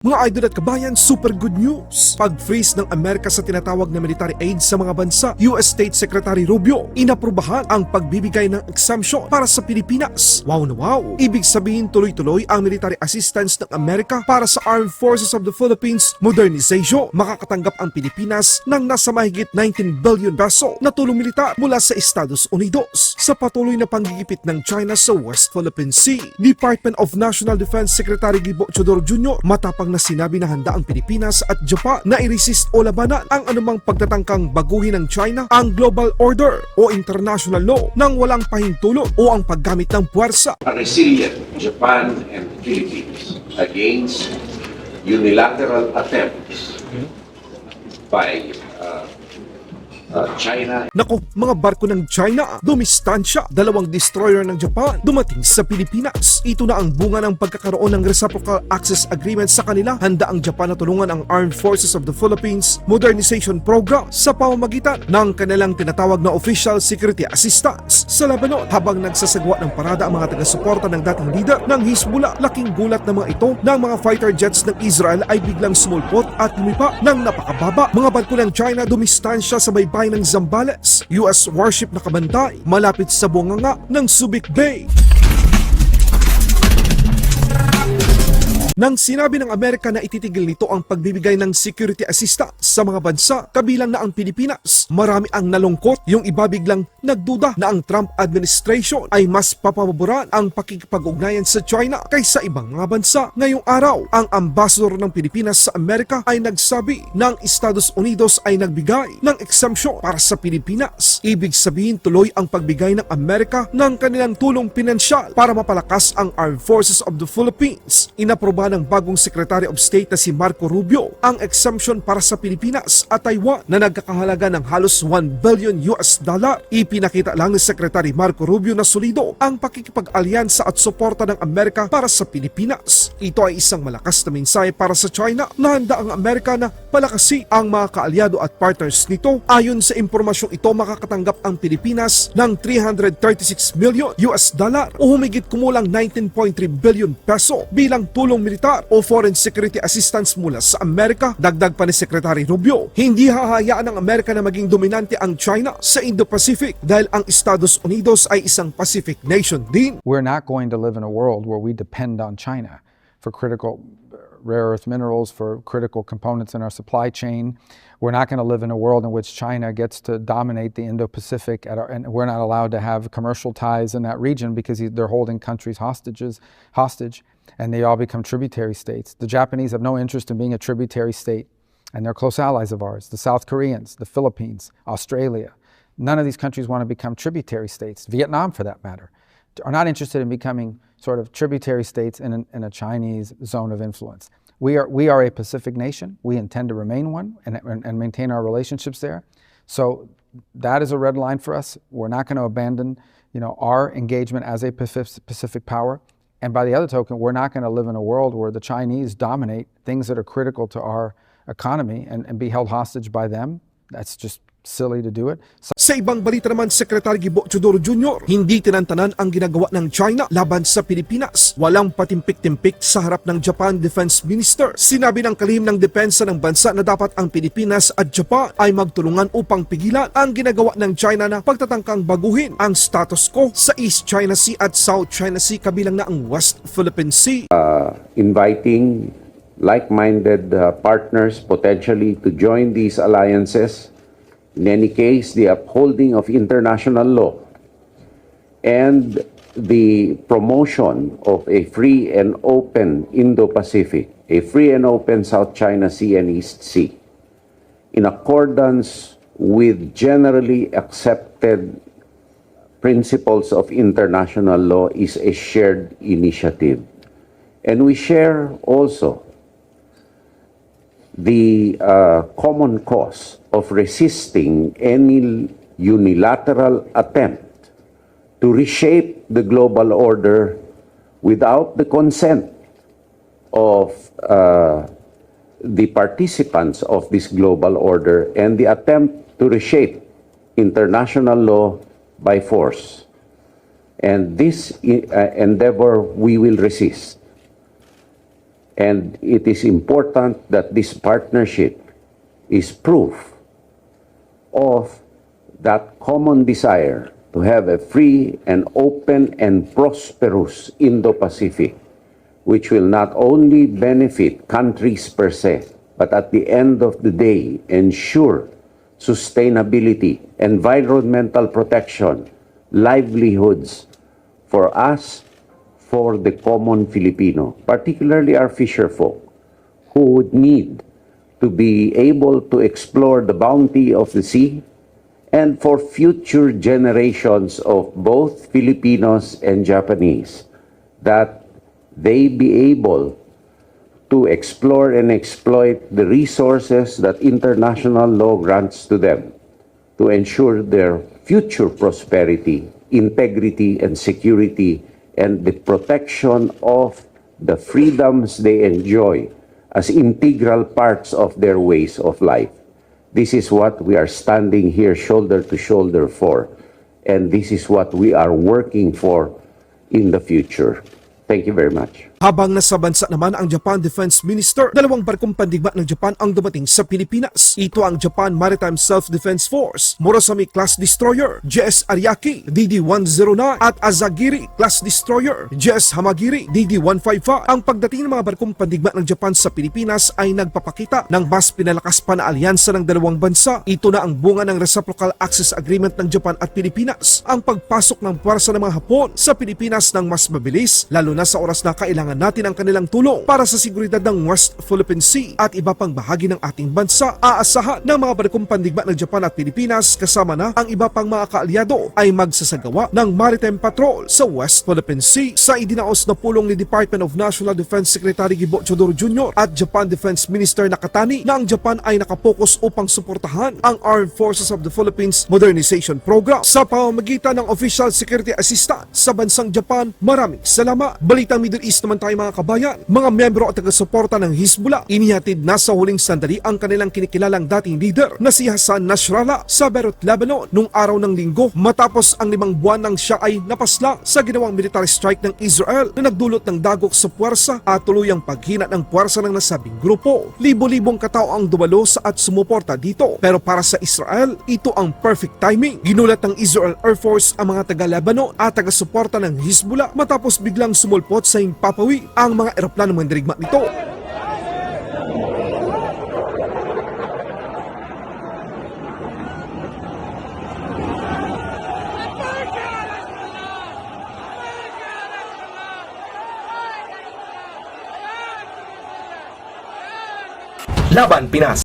Mga idol at kabayan, super good news! Pag-freeze ng Amerika sa tinatawag na military aid sa mga bansa, US State Secretary Rubio, inaprubahan ang pagbibigay ng exemption para sa Pilipinas. Wow na wow! Ibig sabihin tuloy-tuloy ang military assistance ng Amerika para sa Armed Forces of the Philippines modernization. Makakatanggap ang Pilipinas ng nasa mahigit 19 billion peso na tulong militar mula sa Estados Unidos sa patuloy na panggigipit ng China sa West Philippine Sea. Department of National Defense Secretary Gibo Chodoro Jr. matapang na sinabi na handa ang Pilipinas at Japan na i-resist o labanan ang anumang pagtatangkang baguhin ng China ang global order o international law nang walang pahintulot o ang paggamit ng puwersa. a resilient Japan and the Philippines against unilateral attempts by uh, uh, China Nako, mga barko ng China, dumistansya, dalawang destroyer ng Japan, dumating sa Pilipinas. Ito na ang bunga ng pagkakaroon ng Reciprocal Access Agreement sa kanila. Handa ang Japan na tulungan ang Armed Forces of the Philippines Modernization Program sa pamamagitan ng kanilang tinatawag na Official Security Assistance sa Lebanon. Habang nagsasagwa ng parada ang mga taga-suporta ng dating leader ng Hezbollah, laking gulat ng mga ito ng mga fighter jets ng Israel ay biglang sumulpot at lumipa ng napakababa. Mga barko ng China dumistansya sa baybay ng Zambales, US warship na kabantay, malapit sa bunganga ng Subic Bay. Nang sinabi ng Amerika na ititigil nito ang pagbibigay ng security assistance sa mga bansa, kabilang na ang Pilipinas, marami ang nalungkot yung iba biglang nagduda na ang Trump administration ay mas papaboran ang pakikipag-ugnayan sa China kaysa ibang mga bansa. Ngayong araw, ang ambassador ng Pilipinas sa Amerika ay nagsabi ng Estados Unidos ay nagbigay ng exemption para sa Pilipinas. Ibig sabihin tuloy ang pagbigay ng Amerika ng kanilang tulong pinansyal para mapalakas ang Armed Forces of the Philippines. Ng bagong Secretary of State na si Marco Rubio ang exemption para sa Pilipinas at Taiwan na nagkakahalaga ng halos 1 billion US dollar. Ipinakita lang ni Secretary Marco Rubio na solido ang pakikipag-alyansa at suporta ng Amerika para sa Pilipinas. Ito ay isang malakas na mensahe para sa China na handa ang Amerika na palakasin ang mga kaalyado at partners nito. Ayon sa impormasyong ito, makakatanggap ang Pilipinas ng 336 million US dollar o humigit kumulang 19.3 billion peso bilang tulong militar o foreign security assistance mula sa Amerika. Dagdag pa ni Secretary Rubio, hindi hahayaan ng Amerika na maging dominante ang China sa Indo-Pacific dahil ang Estados Unidos ay isang Pacific nation din. We're not going to live in a world where we depend on China for critical rare earth minerals, for critical components in our supply chain. We're not going to live in a world in which China gets to dominate the Indo Pacific, and we're not allowed to have commercial ties in that region because they're holding countries hostages, hostage, and they all become tributary states. The Japanese have no interest in being a tributary state, and they're close allies of ours. The South Koreans, the Philippines, Australia. None of these countries want to become tributary states, Vietnam for that matter, are not interested in becoming sort of tributary states in, an, in a Chinese zone of influence. We are, we are a Pacific nation. We intend to remain one and, and, and maintain our relationships there. So that is a red line for us. We're not going to abandon you know, our engagement as a Pacific power. And by the other token, we're not going to live in a world where the Chinese dominate things that are critical to our economy and, and be held hostage by them. That's just silly to do it. So Sa ibang balita naman, Secretary Gibo Chodoro Jr., hindi tinantanan ang ginagawa ng China laban sa Pilipinas. Walang patimpik-timpik sa harap ng Japan Defense Minister. Sinabi ng kalihim ng depensa ng bansa na dapat ang Pilipinas at Japan ay magtulungan upang pigilan ang ginagawa ng China na pagtatangkang baguhin ang status quo sa East China Sea at South China Sea kabilang na ang West Philippine Sea. inviting like-minded uh, partners potentially to join these alliances. In any case, the upholding of international law and the promotion of a free and open Indo-Pacific, a free and open South China Sea and East Sea, in accordance with generally accepted principles of international law is a shared initiative. And we share also the uh, common cause of resisting any unilateral attempt to reshape the global order without the consent of uh, the participants of this global order and the attempt to reshape international law by force. And this uh, endeavor we will resist. And it is important that this partnership is proof of that common desire to have a free and open and prosperous Indo-Pacific, which will not only benefit countries per se, but at the end of the day, ensure sustainability, environmental protection, livelihoods for us, for the common Filipino, particularly our fisher folk, who would need to be able to explore the bounty of the sea and for future generations of both Filipinos and Japanese that they be able to explore and exploit the resources that international law grants to them to ensure their future prosperity, integrity, and security, and the protection of the freedoms they enjoy as integral parts of their ways of life. This is what we are standing here shoulder to shoulder for, and this is what we are working for in the future. Thank you very much. Habang nasa bansa naman ang Japan Defense Minister, dalawang barkong pandigma ng Japan ang dumating sa Pilipinas. Ito ang Japan Maritime Self-Defense Force, Murasami Class Destroyer, JS Ariake, DD-109 at Azagiri Class Destroyer, JS Hamagiri, DD-155. Ang pagdating ng mga barkong pandigma ng Japan sa Pilipinas ay nagpapakita ng mas pinalakas pa na alyansa ng dalawang bansa. Ito na ang bunga ng Reciprocal Access Agreement ng Japan at Pilipinas. Ang pagpasok ng puwersa ng mga Hapon sa Pilipinas ng mas mabilis, lalo na sa oras na kailangan natin ang kanilang tulong para sa seguridad ng West Philippine Sea at iba pang bahagi ng ating bansa. Aasahan ng mga barkong pandigma ng Japan at Pilipinas kasama na ang iba pang mga kaalyado ay magsasagawa ng maritime patrol sa West Philippine Sea sa idinaos na pulong ni Department of National Defense Secretary Gibo Chodoro Jr. at Japan Defense Minister Nakatani na ang Japan ay nakapokus upang suportahan ang Armed Forces of the Philippines Modernization Program sa pamamagitan ng Official Security Assistant sa bansang Japan. Maraming salamat. Balitang Middle East naman tayo mga kabayan. Mga membro at taga-suporta ng Hezbollah, inihatid na sa huling sandali ang kanilang kinikilalang dating leader na si Hassan Nasrallah sa Beirut, Lebanon nung araw ng linggo matapos ang limang buwan nang siya ay napaslang sa ginawang military strike ng Israel na nagdulot ng dagok sa puwersa at tuluyang paghina ng puwersa ng nasabing grupo. Libo-libong katao ang dumalo sa at sumuporta dito pero para sa Israel, ito ang perfect timing. Ginulat ng Israel Air Force ang mga taga-Lebanon at taga-suporta ng Hezbollah matapos biglang sumulpot sa himpapawi ang mga eroplano ng dirigma nito. Laban Pinas